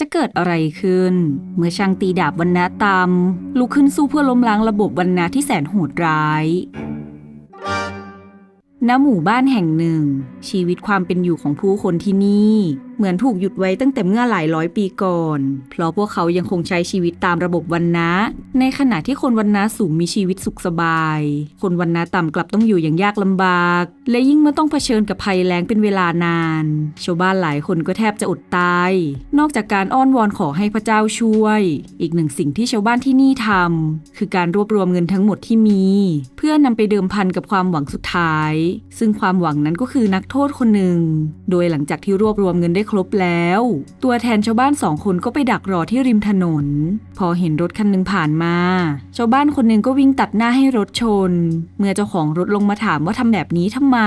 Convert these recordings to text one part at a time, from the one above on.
จะเกิดอะไรขึ้น เมื่อช่างตีดาบวันนาตามลุกขึ้นสู้เพื่อล้มล้างระบบวันนาที่แสนโหดร้าย ณ หมู่บ้านแห่งหนึ่ง ชีวิตความเป็นอยู่ของผู้คนที่นี่ เหมือนถูกหยุดไว้ตั้งแต่เมื่อหลายร้อยปีก่อน เพราะพวกเขายังคงใช้ชีวิตตามระบบวันนะ ในขณะที่คนวันนะสูงมีชีวิตสุขสบาย คนวันนะต่ำกลับต้องอยู่อย่างยากลำบาก และยิ่งเมื่อต้องเผชิญกับภัยแล้งเป็นเวลานาน ชาวบ้านหลายคนก็แทบจะอดตาย นอกจากการอ้อนวอนขอให้พระเจ้าช่วย อีกหนึ่งสิ่งที่ชาวบ้านที่นี่ทำคือการรวบรวมเงินทั้งหมดที่มี เพื่อนำไปเดิมพันกับความหวังสุดท้าย ซึ่งความหวังนั้นก็คือนักโทษคนหนึ่ง โดยหลังจากที่รวบรวมเงินได้ครบแล้ว ตัวแทนชาวบ้านสองคนก็ไปดักรอที่ริมถนน พอเห็นรถคันหนึ่งผ่านมา ชาวบ้านคนหนึ่งก็วิ่งตัดหน้าให้รถชน เมื่อเจ้าของรถลงมาถามว่าทำแบบนี้ทำไม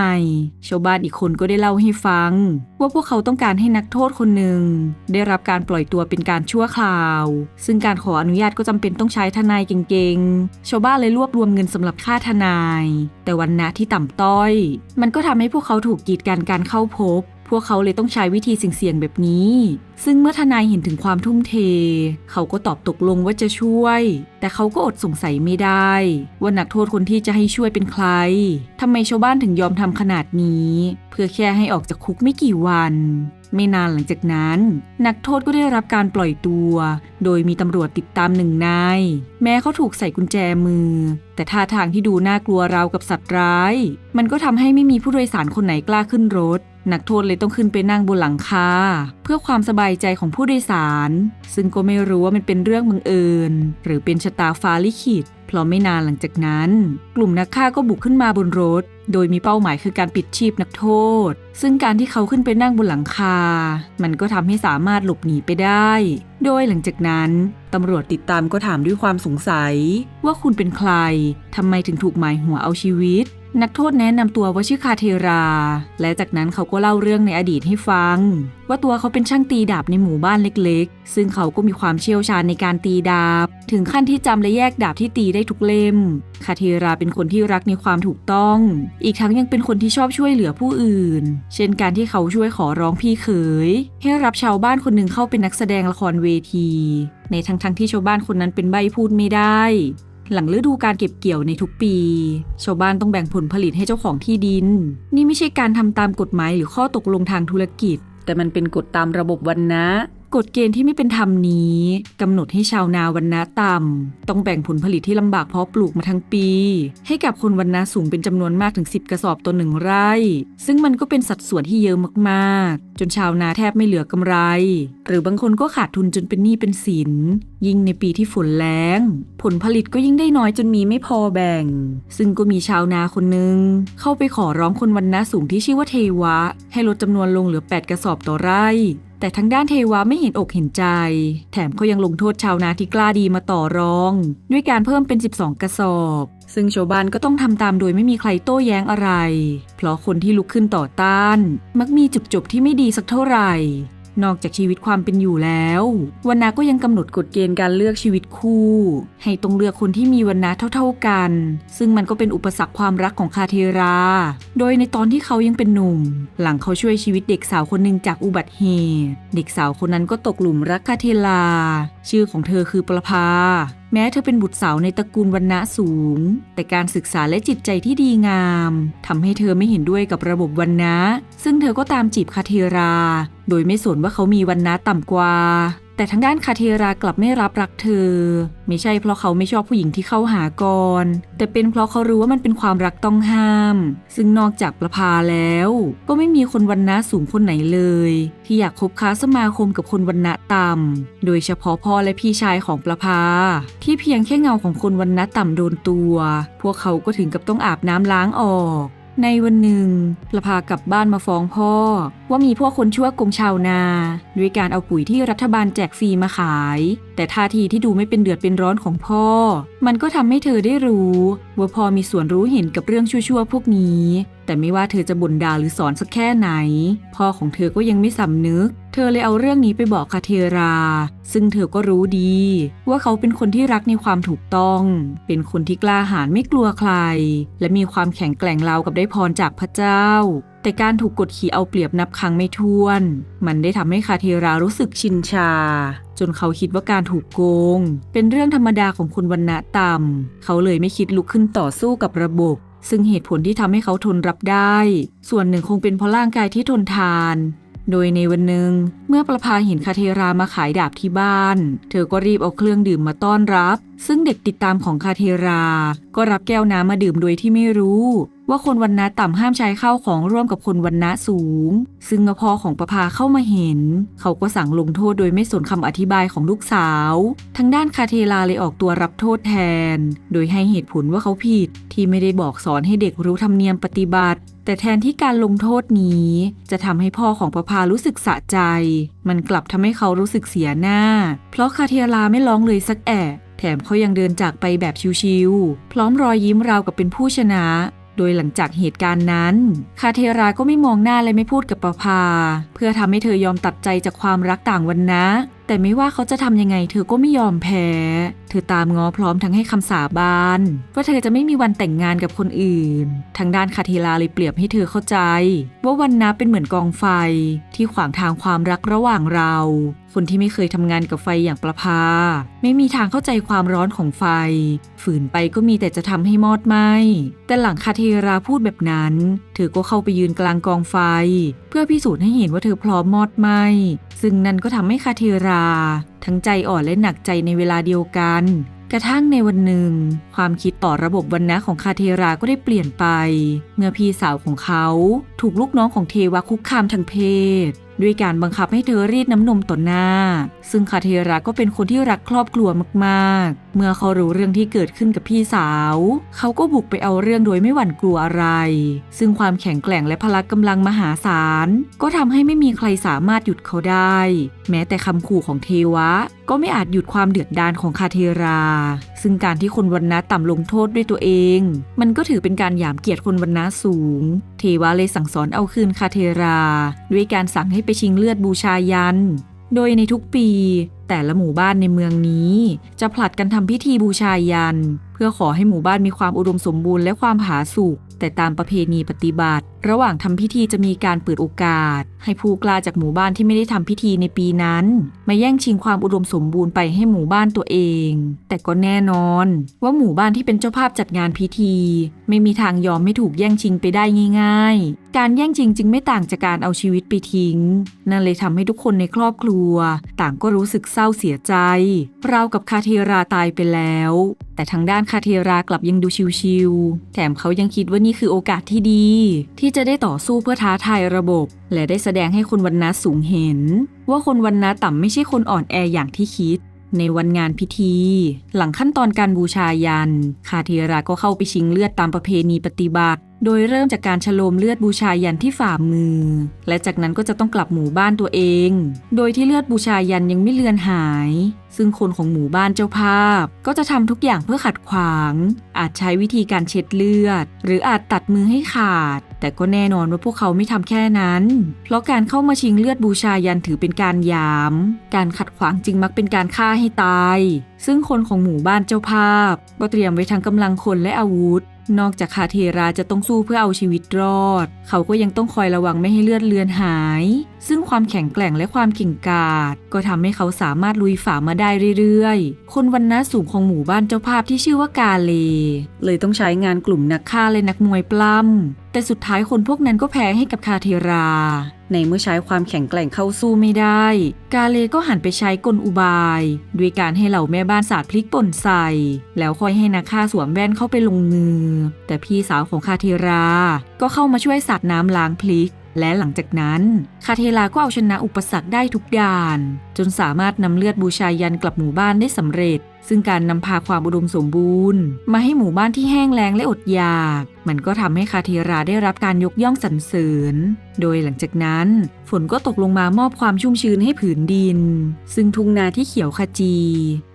ชาวบ้านอีกคนก็ได้เล่าให้ฟัง ว่าพวกเขาต้องการให้นักโทษคนหนึ่งได้รับการปล่อยตัวเป็นการชั่วคราว ซึ่งการขออนุญาตก็จำเป็นต้องใช้ทนายเก่งๆ ชาวบ้านเลยรวบรวมเงินสำหรับค่าทนาย แต่วันนะที่ต่ำต้อย มันก็ทำให้พวกเขาถูกกีดกันการเข้าพบ พวกเขาเลยต้องใช้วิธีเสี่ยงๆแบบนี้ ซึ่งเมื่อทนายเห็นถึงความทุ่มเท เขาก็ตอบตกลงว่าจะช่วย แต่เขาก็อดสงสัยไม่ได้ ว่านักโทษคนที่จะให้ช่วยเป็นใครทำไมชาวบ้านถึงยอมทำขนาดนี้ เพื่อแค่ให้ออกจากคุกไม่กี่วัน ไม่นานหลังจากนั้น นักโทษก็ได้รับการปล่อยตัว โดยมีตำรวจติดตามหนึ่งนาย แม้เขาถูกใส่กุญแจมือ แต่ท่าทางที่ดูน่ากลัวราวกับสัตว์ร้าย มันก็ทำให้ไม่มีผู้โดยสารคนไหนกล้าขึ้นรถ นักโทษเลยต้องขึ้นไปนั่งบนหลังคาเพื่อความสบายใจของผู้โดยสาร ซึ่งก็ไม่รู้ว่ามันเป็นเรื่องบังเอิญ หรือเป็นชะตาฟ้าลิขิต เพราะไม่นานหลังจากนั้น กลุ่มนักฆ่าก็บุกขึ้นมาบนรถ โดยมีเป้าหมายคือการปิดชีพนักโทษ ซึ่งการที่เขาขึ้นไปนั่งบนหลังคา มันก็ทำให้สามารถหลบหนีไปได้ โดยหลังจากนั้นตำรวจติดตามก็ถามด้วยความสงสัย ว่าคุณเป็นใครทำไมถึงถูกหมายหัวเอาชีวิต นักโทษแนะนำตัวว่าชื่อคาเทรา และจากนั้นเขาก็เล่าเรื่องในอดีตให้ฟัง ว่าตัวเขาเป็นช่างตีดาบในหมู่บ้านเล็กๆ ซึ่งเขาก็มีความเชี่ยวชาญในการตีดาบ ถึงขั้นที่จำและแยกดาบที่ตีได้ทุกเล่ม คาเทราเป็นคนที่รักในความถูกต้อง อีกทั้งยังเป็นคนที่ชอบช่วยเหลือผู้อื่น เช่นการที่เขาช่วยขอร้องพี่เขยให้รับชาวบ้านคนหนึ่งเข้าเป็นนักแสดงละครเวที ในทั้งๆทที่ชาวบ้านคนนั้นเป็นใบพูดไม่ได้ หลังฤดูการเก็บเกี่ยวในทุกปี ชาวบ้านต้องแบ่งผลผลิตให้เจ้าของที่ดิน นี่ไม่ใช่การทำตามกฎหมายหรือข้อตกลงทางธุรกิจ แต่มันเป็นกฎตามระบบวันนะ กฎเกณฑ์ที่ไม่เป็นธรรมนี้กำหนดให้ชาวนาวันนะต่ำต้องแบ่งผลผลิตที่ลำบากเพาะปลูกมาทั้งปี ให้กับคนวันนะสูงเป็นจำนวนมากถึง 10 กระสอบต่อหนึ่งไร่ ซึ่งมันก็เป็นสัดส่วนที่เยอะมากๆ จนชาวนาแทบไม่เหลือกำไร หรือบางคนก็ขาดทุนจนเป็นหนี้เป็นสิน ยิ่งในปีที่ฝนแล้ง ผลผลิตก็ยิ่งได้น้อยจนมีไม่พอแบ่ง ซึ่งก็มีชาวนาคนหนึ่งเข้าไปขอร้องคนวันนะสูงที่ชื่อว่าเทวะ ให้ลดจำนวนลงเหลือ 8 กระสอบต่อไร่ แต่ทั้งด้านเทวะไม่เห็นอกเห็นใจ แถมเขายังลงโทษชาวนาที่กล้าดีมาต่อรอง ด้วยการเพิ่มเป็น 12 กระสอบ ซึ่งชาวบ้านก็ต้องทำตามโดยไม่มีใครโต้แย้งอะไร เพราะคนที่ลุกขึ้นต่อต้าน มักมีจุดจบที่ไม่ดีสักเท่าไหร่ นอกจากชีวิตความเป็นอยู่แล้ววันนาก็ยังกำหนดกฎเกณฑ์การเลือกชีวิตคู่ ให้ต้องเลือกคนที่มีวันนาเท่า ๆกัน ซึ่งมันก็เป็นอุปสรรคความรักของคาเทรา โดยในตอนที่เขายังเป็นหนุ่ม หลังเขาช่วยชีวิตเด็กสาวคนหนึ่งจากอุบัติเหตุ เด็กสาวคนนั้นก็ตกหลุมรักคาเทรา ชื่อของเธอคือประภา แม้เธอเป็นบุตรสาวในตระกูลวันณะสูง แต่การศึกษาและจิตใจที่ดีงามทำให้เธอไม่เห็นด้วยกับระบบวันณะ ซึ่งเธอก็ตามจีบคาเทรา โดยไม่สนว่าเขามีวันณะต่ำกว่า แต่ทางด้านคาเทรากลับไม่รับรักเธอ ไม่ใช่เพราะเขาไม่ชอบผู้หญิงที่เข้าหาก่อน แต่เป็นเพราะเขารู้ว่ามันเป็นความรักต้องห้าม ซึ่งนอกจากประพาแล้ว ก็ไม่มีคนวันณะสูงคนไหนเลย ที่อยากคบค้าสมาคมกับคนวันณะต่ำ โดยเฉพาะพ่อและพี่ชายของประภา ที่เพียงแค่เงาของคนวันณะต่ำโดนตัว พวกเขาก็ถึงกับต้องอาบน้ำล้างออกในวันหนึ่งประพากลับบ้านมาฟ้องพ่อ ว่ามีพวกคนชั่วกงชาวนา ด้วยการเอาปุ๋ยที่รัฐบาลแจกฟรีมาขาย แต่ท่าทีที่ดูไม่เป็นเดือดเป็นร้อนของพ่อ มันก็ทำให้เธอได้รู้ ว่าพ่อมีส่วนรู้เห็นกับเรื่องชั่วๆพวกนี้แแต่ไม่ว่าเธอจะบ่นด่าหรือสอนสักแค่ไหน พ่อของเธอก็ยังไม่สำนึก เธอเลยเอาเรื่องนี้ไปบอกคาเทรา ซึ่งเธอก็รู้ดี ว่าเขาเป็นคนที่รักในความถูกต้อง เป็นคนที่กล้าหาญไม่กลัวใคร และมีความแข็งแกร่งราวกับได้พรจากพระเจ้าแต่การถูกกดขี่เอาเปรียบนับครั้งไม่ถ้วน มันได้ทำให้คาเทรารู้สึกชินชา จนเขาคิดว่าการถูกโกง เป็นเรื่องธรรมดาของคนวันณะต่ำ เขาเลยไม่คิดลุกขึ้นต่อสู้กับระบบ ซึ่งเหตุผลที่ทำให้เขาทนรับได้ ส่วนหนึ่งคงเป็นเพราะร่างกายที่ทนทาน โดยในวันหนึ่งเมื่อประภาเห็นคาเทรามาขายดาบที่บ้าน เธอก็รีบเอาเครื่องดื่มมาต้อนรับ ซึ่งเด็กติดตามของคาเทรา ก็รับแก้วน้ำมาดื่มโดยที่ไม่รู้ ว่าคนวันณะต่ำห้ามใช้ข้าวของร่วมกับคนวันณะสูง ซึ่งเมื่อพ่อของประภาเข้ามาเห็น เขาก็สั่งลงโทษโดยไม่สนคำอธิบายของลูกสาวทั้งด้านคาเทราเลยออกตัวรับโทษแทน โดยให้เหตุผลว่าเขาผิดที่ไม่ได้บอกสอนให้เด็กรู้ธรรมเนียมปฏิบัติ แต่แทนที่การลงโทษนี้ จะทำให้พ่อของประภารู้สึกสะใจ มันกลับทำให้เขารู้สึกเสียหน้า เพราะคาเทราไม่ร้องเลยสักแอะ แถมเขายังเดินจากไปแบบชิวๆ พร้อมรอยยิ้มราวกับเป็นผู้ชนะ โดยหลังจากเหตุการณ์นั้น คาเทราก็ไม่มองหน้าและไม่พูดกับประภา เพื่อทำให้เธอยอมตัดใจจากความรักต่างวันนะ แต่ไม่ว่าเขาจะทำยังไงเธอก็ไม่ยอมแพ้ เธอตามง้อพร้อมทั้งให้คำสาบานว่าเธอจะไม่มีวันแต่งงานกับคนอื่น ทางด้านคาเทราเลยเปรียบให้เธอเข้าใจ ว่าวันนะเป็นเหมือนกองไฟที่ขวางทางความรักระหว่างเรา คนที่ไม่เคยทำงานกับไฟอย่างประภา ไม่มีทางเข้าใจความร้อนของไฟ ฝืนไปก็มีแต่จะทำให้มอดไหมแต่หลังคาเทราพูดแบบนั้น เธอก็เข้าไปยืนกลางกองไฟ เพื่อพิสูจน์ให้เห็นว่าเธอพร้อมมอดไหมซึ่งนั่นก็ทำให้คาเทรา ทั้งใจอ่อนและหนักใจในเวลาเดียวกัน กระทั่งในวันหนึ่ง ความคิดต่อระบบวันนะของคาเทราก็ได้เปลี่ยนไป เมื่อพี่สาวของเขา ถูกลูกน้องของเทวะคุกคามทางเพศ ด้วยการบังคับให้เธอรีดน้ำนมต่อหน้า ซึ่งคาเทราก็เป็นคนที่รักครอบครัวมากๆ เมื่อเขารู้เรื่องที่เกิดขึ้นกับพี่สาว เขาก็บุกไปเอาเรื่องโดยไม่หวั่นกลัวอะไร ซึ่งความแข็งแกร่งและพละกำลังมหาศาล ก็ทำให้ไม่มีใครสามารถหยุดเขาได้ แม้แต่คำขู่ของเทวะ ก็ไม่อาจหยุดความเดือดดาลของคาเทรา ซึ่งการที่คนวันนะต่ำลงโทษด้วยตัวเอง มันก็ถือเป็นการหยามเกียรติคนวันนะสูง เทวะเลยสั่งสอนเอาคืนคาเทรา ด้วยการสั่งให้ไปชิงเลือดบูชายัน โดยในทุกปี แต่ละหมู่บ้านในเมืองนี้ จะผลัดกันทำพิธีบูชายัน เพื่อขอให้หมู่บ้านมีความอุดมสมบูรณ์และความผาสุกแต่ตามประเพณีปฏิบัติระหว่างทำพิธีจะมีการเปิดโอกาส ให้ผู้กล้าจากหมู่บ้านที่ไม่ได้ทำพิธีในปีนั้น มาแย่งชิงความอุดมสมบูรณ์ไปให้หมู่บ้านตัวเอง แต่ก็แน่นอน ว่าหมู่บ้านที่เป็นเจ้าภาพจัดงานพิธี ไม่มีทางยอมไม่ถูกแย่งชิงไปได้ง่าย ๆ การแย่งชิงจึงไม่ต่างจากการเอาชีวิตไปทิ้ง นั่นเลยทำให้ทุกคนในครอบครัว ต่างก็รู้สึกเศร้าเสียใจราวกับคาเทราตายไปแล้ว แต่ทางด้านคาเทรากลับยังดูชิวๆแถมเขายังคิดว่านี่คือโอกาสที่ดีที่จะได้ต่อสู้เพื่อท้าทายระบบ และได้แสดงให้คนวันนะสูงเห็น ว่าคนวันนะต่ำไม่ใช่คนอ่อนแออย่างที่คิด ในวันงานพิธี หลังขั้นตอนการบูชายัน คาเทราก็เข้าไปชิงเลือดตามประเพณีปฏิบัติ โดยเริ่มจากการฉโลมเลือดบูชายันที่ฝ่ามือ และจากนั้นก็จะต้องกลับหมู่บ้านตัวเอง โดยที่เลือดบูชายันยังไม่เลือนหาย ซึ่งคนของหมู่บ้านเจ้าภาพ ก็จะทำทุกอย่างเพื่อขัดขวาง อาจใช้วิธีการเช็ดเลือด หรืออาจตัดมือให้ขาด แต่ก็แน่นอนว่าพวกเขาไม่ทำแค่นั้น เพราะการเข้ามาชิงเลือดบูชายันถือเป็นการยาม การขัดขวางจึงมักเป็นการฆ่าให้ตาย ซึ่งคนของหมู่บ้านเจ้าภาพ ก็เตรียมไว้ทั้งกำลังคนและอาวุธ นอกจากคาเทราจะต้องสู้เพื่อเอาชีวิตรอด เขาก็ยังต้องคอยระวังไม่ให้เลือดเลือนหาย ซึ่งความแข็งแกร่งและความเก่งกาจก็ทำให้เขาสามารถลุยฝ่ามาได้เรื่อยๆ คนวันนะสูงของหมู่บ้านเจ้าภาพที่ชื่อว่ากาเล เลยต้องใช้งานกลุ่มนักฆ่าและนักมวยปล้ำแต่สุดท้ายคนพวกนั้นก็แพ้ให้กับคาเทรา ในเมื่อใช้ความแข็งแกร่งเข้าสู้ไม่ได้ กาเลก็หันไปใช้กลอุบาย ด้วยการให้เหล่าแม่บ้านสาดพริกป่นใส่ แล้วค่อยให้นักฆ่าสวมแว่นเข้าไปลงมือ แต่พี่สาวของคาเทรา ก็เข้ามาช่วยสาดน้ำล้างพริกและหลังจากนั้นคาเทลาก็เอาชนะอุปสรรคได้ทุกด่าน จนสามารถนำเลือดบูชายันกลับหมู่บ้านได้สำเร็จ ซึ่งการนำพาความอุดมสมบูรณ์ มาให้หมู่บ้านที่แห้งแล้งและอดอยาก มันก็ทำให้คาเทราได้รับการยกย่องสรรเสริญ โดยหลังจากนั้น ฝนก็ตกลงมามอบความชุ่มชื้นให้ผืนดิน ซึ่งทุ่งนาที่เขียวขจี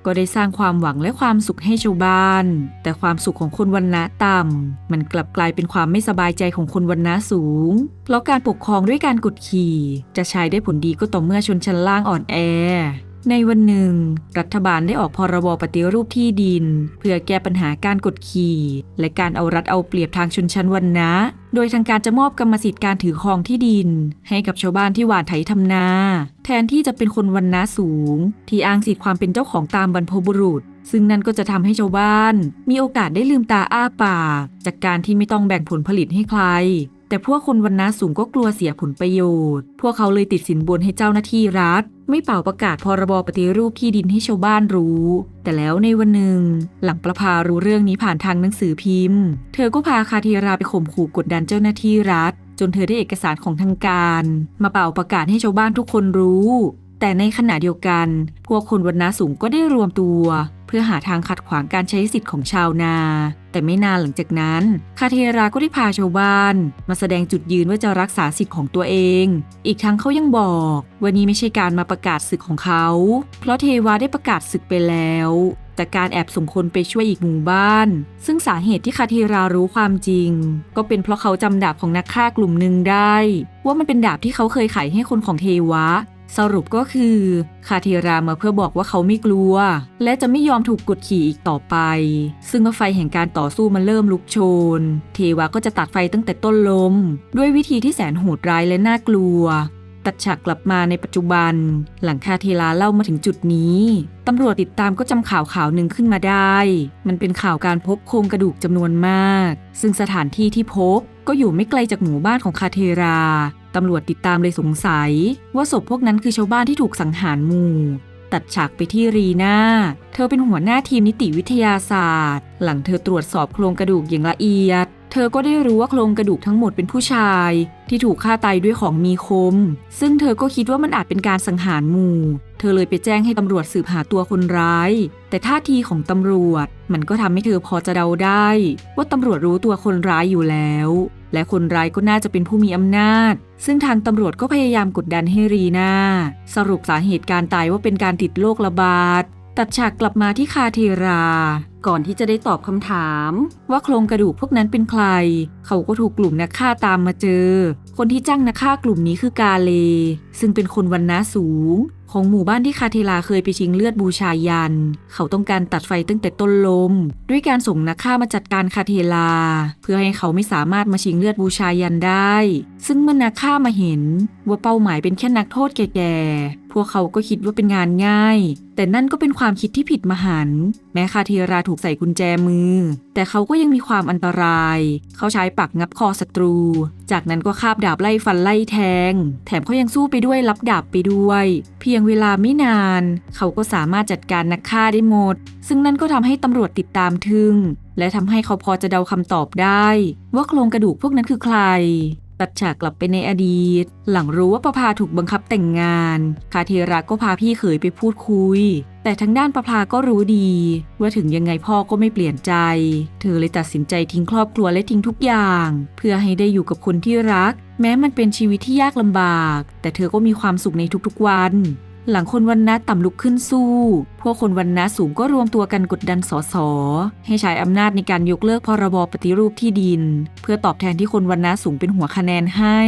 ก็ได้สร้างความหวังและความสุขให้ชาวบ้าน แต่ความสุขของคนวันณะต่ำมันกลับกลายเป็นความไม่สบายใจของคนวันณะสูง เพราะการปกครองด้วยการกดขี่ จะใช้ได้ผลดีก็ต่อเมื่อชนชั้นล่างอ่อนแอ ในวันหนึ่ง รัฐบาลได้ออกพรบปฏิรูปที่ดิน เพื่อแก้ปัญหาการกดขี่ และการเอารัดเอาเปรียบทางชนชั้นวรรณะ โดยทางการจะมอบกรรมสิทธิ์การถือครองที่ดิน ให้กับชาวบ้านที่หว่านไถทำนา แทนที่จะเป็นคนวรรณะสูง ที่อ้างสิทธิความเป็นเจ้าของตามบรรพบุรุษ ซึ่งนั่นก็จะทำให้ชาวบ้าน มีโอกาสได้ลืมตาอ้าปากจากการที่ไม่ต้องแบ่งผลผลิตให้ใคร แต่พวกคนวันนาสูงก็กลัวเสียผลประโยชน์ พวกเขาเลยติดสินบนให้เจ้าหน้าที่รัฐ ไม่เป่าประกาศพรบปฏิรูปที่ดินให้ชาวบ้านรู้ แต่แล้วในวันหนึ่ง หลังประพารู้เรื่องนี้ผ่านทางหนังสือพิมพ์ เธอก็พาคาเทราไปข่มขู่กดดันเจ้าหน้าที่รัฐ จนเธอได้เอกสารของทางการ มาเป่าประกาศให้ชาวบ้านทุกคนรู้ แต่ในขณะเดียวกัน พวกคนวันนาสูงก็ได้รวมตัว พื่อหาทางขัดขวางการใช้สิทธิ์ของชาวนา แต่ไม่นานหลังจากนั้น คาเทราก็ได้พาชาวบ้าน มาแสดงจุดยืนว่าจะรักษาสิทธิ์ของตัวเอง อีกทั้งเขายังบอกว่านี่ไม่ใช่การมาประกาศศึกของเขา เพราะเทวาได้ประกาศศึกไปแล้วแต่การแอบส่งคนไปช่วยอีกหมู่บ้าน ซึ่งสาเหตุที่คาเทรารู้ความจริง ก็เป็นเพราะเขาจำดาบของนักฆ่ากลุ่มหนึ่งได้ ว่ามันเป็นดาบที่เขาเคยขายให้คนของเทวะ สรุปก็คือ คาเทรามาเพื่อบอกว่าเขาไม่กลัว และจะไม่ยอมถูกกดขี่อีกต่อไป ซึ่งเมื่อไฟแห่งการต่อสู้มันเริ่มลุกโชน เทวาก็จะตัดไฟตั้งแต่ต้นลม ด้วยวิธีที่แสนโหดร้ายและน่ากลัว ตัดฉากกลับมาในปัจจุบัน หลังคาเทลาเล่ามาถึงจุดนี้ตำรวจติดตามก็จำข่าวข่าวหนึ่งขึ้นมาได้ มันเป็นข่าวการพบโครงกระดูกจำนวนมาก ซึ่งสถานที่ที่พบก็อยู่ไม่ไกลจากหมู่บ้านของคาเทรา ตำรวจติดตามเลยสงสัย ว่าศพพวกนั้นคือชาวบ้านที่ถูกสังหารหมู่ ตัดฉากไปที่รีนาเธอเป็นหัวหน้าทีมนิติวิทยาศาสตร์ หลังเธอตรวจสอบโครงกระดูกอย่างละเอียด เธอก็ได้รู้ว่าโครงกระดูกทั้งหมดเป็นผู้ชาย ที่ถูกฆ่าตายด้วยของมีคม ซึ่งเธอก็คิดว่ามันอาจเป็นการสังหารหมู่ เธอเลยไปแจ้งให้ตำรวจสืบหาตัวคนร้าย แต่ท่าทีของตำรวจ มันก็ทำให้เธอพอจะเดาได้ ว่าตำรวจรู้ตัวคนร้ายอยู่แล้ว และคนร้ายก็น่าจะเป็นผู้มีอำนาจ ซึ่งทางตำรวจก็พยายามกดดันให้รีนาสรุปสาเหตุการตายว่าเป็นการติดโรคระบาด ตัดฉากกลับมาที่คาเทรา ก่อนที่จะได้ตอบคำถาม ว่าโครงกระดูกพวกนั้นเป็นใคร เขาก็ถูกกลุ่มนักฆ่าตามมาเจอ คนที่จ้างนักฆ่ากลุ่มนี้คือกาเล ซึ่งเป็นคนวันน้าสูง ของหมู่บ้านที่คาเทลาเคยไปชิงเลือดบูชายัน เขาต้องการตัดไฟตั้งแต่ต้นลม ด้วยการส่งนักฆ่ามาจัดการคาเทลาเพื่อให้เขาไม่สามารถมาชิงเลือดบูชายันได้ ซึ่งเมื่อนักฆ่ามาเห็น ว่าเป้าหมายเป็นแค่นักโทษแก่ๆ พวกเขาก็คิดว่าเป็นงานง่าย แต่นั่นก็เป็นความคิดที่ผิดมหันต์แม้คาเทราถูกใส่กุญแจมือ แต่เขาก็ยังมีความอันตราย เขาใช้ปักงับคอศัตรู จากนั้นก็คาบดาบไล่ฟันไล่แทง แถมเขายังสู้ไปด้วยรับดาบไปด้วย เพียงเวลาไม่นาน เขาก็สามารถจัดการนักฆ่าได้หมด ซึ่งนั่นก็ทำให้ตำรวจติดตามทึ่งและทำให้เขาพอจะเดาคำตอบได้ ว่าโครงกระดูกพวกนั้นคือใคร ตัดฉากกลับไปในอดีต หลังรู้ว่าประภาถูกบังคับแต่งงาน คาเทราก็พาพี่เขยไปพูดคุย แต่ทั้งด้านประภาก็รู้ดี ว่าถึงยังไงพ่อก็ไม่เปลี่ยนใจ เธอเลยตัดสินใจทิ้งครอบครัวและทิ้งทุกอย่าง เพื่อให้ได้อยู่กับคนที่รัก แม้มันเป็นชีวิตที่ยากลำบาก แต่เธอก็มีความสุขในทุกๆวัน หลังคนวันนะต่ำลุกขึ้นสู้ พวกคนวันนะสูงก็รวมตัวกันกดดันสส ให้ใช้อำนาจในการยกเลิกพรบปฏิรูปที่ดิน เพื่อตอบแทนที่คนวันนะสูงเป็นหัวคะแนนให้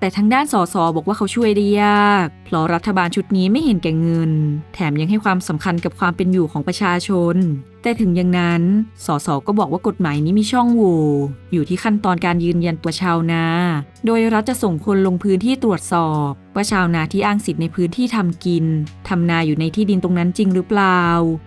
แต่ทางด้านสสบอกว่าเขาช่วยได้ยากเพราะรัฐบาลชุดนี้ไม่เห็นแก่เงิน แถมยังให้ความสำคัญกับความเป็นอยู่ของประชาชน แต่ถึงอย่างนั้น สสก็บอกว่ากฎหมายนี้มีช่องโหว่อยู่ที่ขั้นตอนการยืนยันตัวชาวนา โดยรัฐจะส่งคนลงพื้นที่ตรวจสอบ ว่าชาวนาที่อ้างสิทธิ์ในพื้นที่ทำกินทำนาอยู่ในที่ดินตรงนั้นจริงหรือเปล่า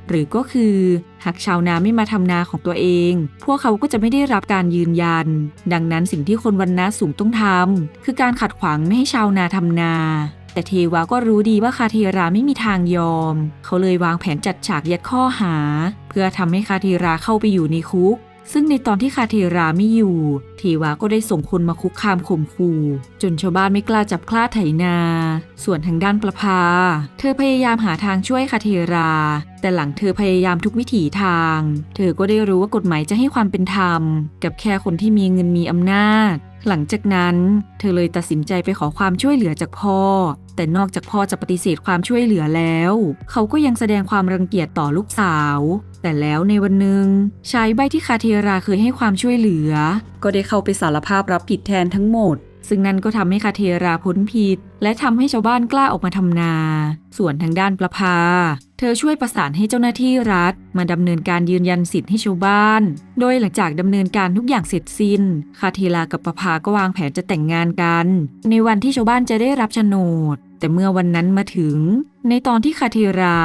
หรือก็คือ หากชาวนาไม่มาทำนาของตัวเอง พวกเขาก็จะไม่ได้รับการยืนยัน ดังนั้นสิ่งที่คนวันนาสูงต้องทำคือการขัดขวางไม่ให้ชาวนาทำนา แต่เทวาก็รู้ดีว่าคาเทราไม่มีทางยอม เขาเลยวางแผนจัดฉากยัดข้อหา เพื่อทำให้คาเทราเข้าไปอยู่ในคุก ซึ่งในตอนที่คาเทราไม่อยู่ เทวาก็ได้ส่งคนมาคุกคามข่มขู่จนชาวบ้านไม่กล้าจับคลาดไถนา ส่วนทางด้านประภา เธอพยายามหาทางช่วยคาเทรา แต่หลังเธอพยายามทุกวิถีทาง เธอก็ได้รู้ว่ากฎหมายจะให้ความเป็นธรรม กับแค่คนที่มีเงินมีอำนาจ หลังจากนั้นเธอเลยตัดสินใจไปขอความช่วยเหลือจากพ่อ แต่นอกจากพ่อจะปฏิเสธความช่วยเหลือแล้ว เขาก็ยังแสดงความรังเกียจต่อลูกสาว แต่แล้วในวันหนึ่งชายใบที่คาเทราเคยให้ความช่วยเหลือ ก็ได้เข้าไปสารภาพรับผิดแทนทั้งหมด ซึ่งนั่นก็ทำให้คาเทราพ้นผิด และทำให้ชาวบ้านกล้าออกมาทำนา ส่วนทางด้านประภา เธอช่วยประสานให้เจ้าหน้าที่รัฐ มาดำเนินการยืนยันสิทธิ์ให้ชาวบ้าน โดยหลังจากดำเนินการทุกอย่างเสร็จสิ้น คาเทรากับประภาก็วางแผนจะแต่งงานกัน ในวันที่ชาวบ้านจะได้รับโฉนดแต่เมื่อวันนั้นมาถึง ในตอนที่คาเทรา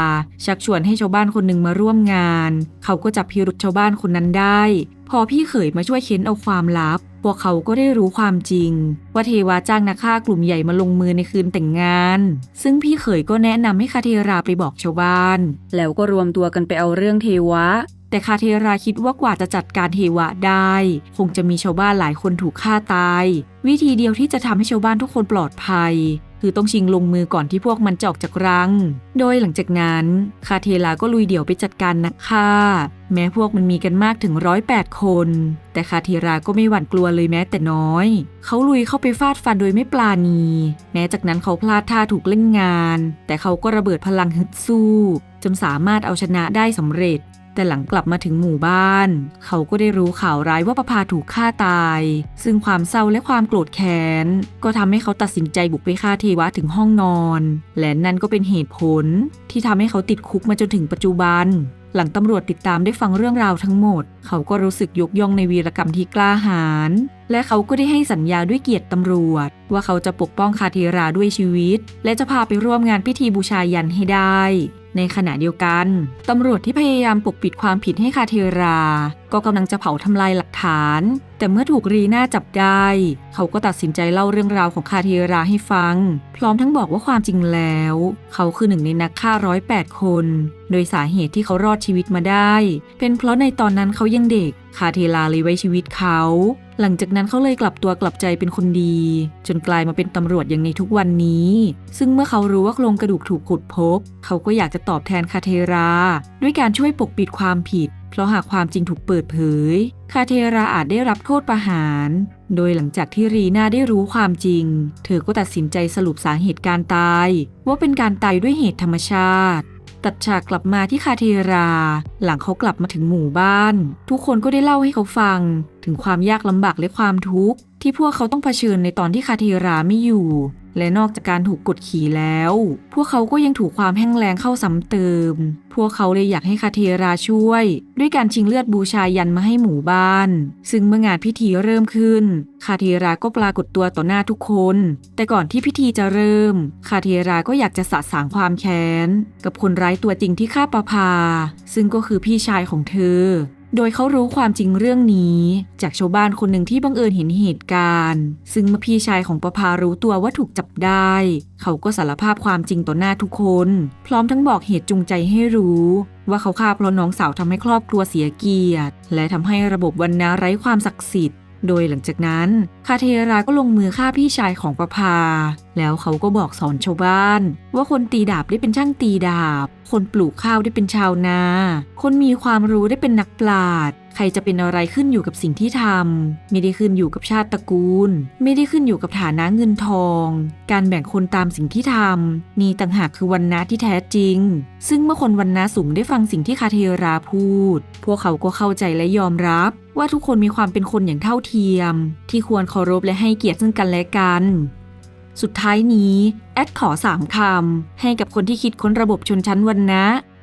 ชักชวนให้ชาวบ้านคนหนึ่งมาร่วมงาน เขาก็จับพิรุษชาวบ้านคนนั้นได้ พอพี่เขยมาช่วยเค้นเอาความลับ พวกเขาก็ได้รู้ความจริง ว่าเทวาจ้างนักฆ่ากลุ่มใหญ่มาลงมือในคืนแต่งงาน ซึ่งพี่เขยก็แนะนำให้คาเทราไปบอกชาวบ้าน แล้วก็รวมตัวกันไปเอาเรื่องเทวะ แต่คาเทราคิดว่ากว่าจะจัดการเทวะได้ คงจะมีชาวบ้านหลายคนถูกฆ่าตาย วิธีเดียวที่จะทำให้ชาวบ้านทุกคนปลอดภัย คือต้องชิงลงมือก่อนที่พวกมันจะออกจากรัง โดยหลังจากนั้น คาเทลาก็ลุยเดี่ยวไปจัดการนักฆ่า แม้พวกมันมีกันมากถึงร้อยแปดคน แต่คาเทราก็ไม่หวั่นกลัวเลยแม้แต่น้อย เขาลุยเข้าไปฟาดฟันโดยไม่ปลาณี แม้จากนั้นเขาพลาดท่าถูกเล่นงาน แต่เขาก็ระเบิดพลังฮึดสู้ จนสามารถเอาชนะได้สำเร็จ แต่หลังกลับมาถึงหมู่บ้าน เขาก็ได้รู้ข่าวร้ายว่าประภาถูกฆ่าตาย ซึ่งความเศร้าและความโกรธแค้น ก็ทำให้เขาตัดสินใจบุกไปฆ่าเทวะถึงห้องนอน และนั่นก็เป็นเหตุผล ที่ทำให้เขาติดคุกมาจนถึงปัจจุบัน หลังตำรวจติดตามได้ฟังเรื่องราวทั้งหมด เขาก็รู้สึกยกย่องในวีรกรรมที่กล้าหาญและเขาก็ได้ให้สัญญาด้วยเกียรติตำรวจ ว่าเขาจะปกป้องคาเทราด้วยชีวิต และจะพาไปร่วมงานพิธีบูชายันให้ได้ ในขณะเดียวกัน ตำรวจที่พยายามปกปิดความผิดให้คาเทรา ก็กำลังจะเผาทำลายหลักฐาน แต่เมื่อถูกรีน่าจับได้ เขาก็ตัดสินใจเล่าเรื่องราวของคาเทราให้ฟัง พร้อมทั้งบอกว่าความจริงแล้ว เขาคือหนึ่งในนักฆ่าร้อยแปดคน โดยสาเหตุที่เขารอดชีวิตมาได้ เป็นเพราะในตอนนั้นเขายังเด็ก คาเทลาเลยไว้ชีวิตเขา หลังจากนั้นเขาเลยกลับตัวกลับใจเป็นคนดี จนกลายมาเป็นตำรวจอย่างในทุกวันนี้ ซึ่งเมื่อเขารู้ว่าโครงกระดูกถูกขุดพบ เขาก็อยากจะตอบแทนคาเทรา ด้วยการช่วยปกปิดความผิด เพราะหากความจริงถูกเปิดเผย คาเทราอาจได้รับโทษประหาร โดยหลังจากที่รีนาได้รู้ความจริง เธอก็ตัดสินใจสรุปสาเหตุการตาย ว่าเป็นการตายด้วยเหตุธรรมชาติ ตัดฉากกลับมาที่คาเทรา หลังเขากลับมาถึงหมู่บ้าน ทุกคนก็ได้เล่าให้เขาฟัง ถึงความยากลำบากและความทุกข์ที่พวกเขาต้องเผชิญในตอนที่คาเทราไม่อยู่ และนอกจากการถูกกดขี่แล้ว พวกเขาก็ยังถูกความแห้งแล้งเข้าซ้ำเติม พวกเขาเลยอยากให้คาเทราช่วย ด้วยการชิงเลือดบูชายันมาให้หมู่บ้าน ซึ่งเมื่องานพิธีเริ่มขึ้น คาเทราก็ปรากฏตัวต่อหน้าทุกคน แต่ก่อนที่พิธีจะเริ่ม คาเทราก็อยากจะสะสางความแค้น กับคนร้ายตัวจริงที่ฆ่าปภาซึ่งก็คือพี่ชายของเธอ โดยเขารู้ความจริงเรื่องนี้ จากชาวบ้านคนหนึ่งที่บังเอิญเห็นเหตุการณ์ ซึ่งเมื่อพี่ชายของประภารู้ตัวว่าถูกจับได้ เขาก็สารภาพความจริงต่อหน้าทุกคน พร้อมทั้งบอกเหตุจูงใจให้รู้ ว่าเขาฆ่าเพราะน้องสาวทำให้ครอบครัวเสียเกียรติ และทำให้ระบบวันนาไร้ความศักดิ์สิทธิ์ โดยหลังจากนั้นคาเทราก็ลงมือฆ่าพี่ชายของประภา แล้วเขาก็บอกสอนชาวบ้าน ว่าคนตีดาบได้เป็นช่างตีดาบ คนปลูกข้าวได้เป็นชาวนา คนมีความรู้ได้เป็นนักปราชญ์ ใครจะเป็นอะไรขึ้นอยู่กับสิ่งที่ทำไม่ได้ขึ้นอยู่กับชาติตระกูล ไม่ได้ขึ้นอยู่กับฐานะเงินทอง การแบ่งคนตามสิ่งที่ทำนี่ต่างหากคือวันนะที่แท้จริง ซึ่งเมื่อคนวันนะสูงได้ฟังสิ่งที่คาเทราพูด พวกเขาก็เข้าใจและยอมรับว่าทุกคนมีความเป็นคนอย่างเท่าเทียม ที่ควรเคารพและให้เกียรติซึ่งกันและกัน สุดท้ายนี้ แอดขอ3คำให้กับคนที่คิดค้นระบบชนชั้นวันนะ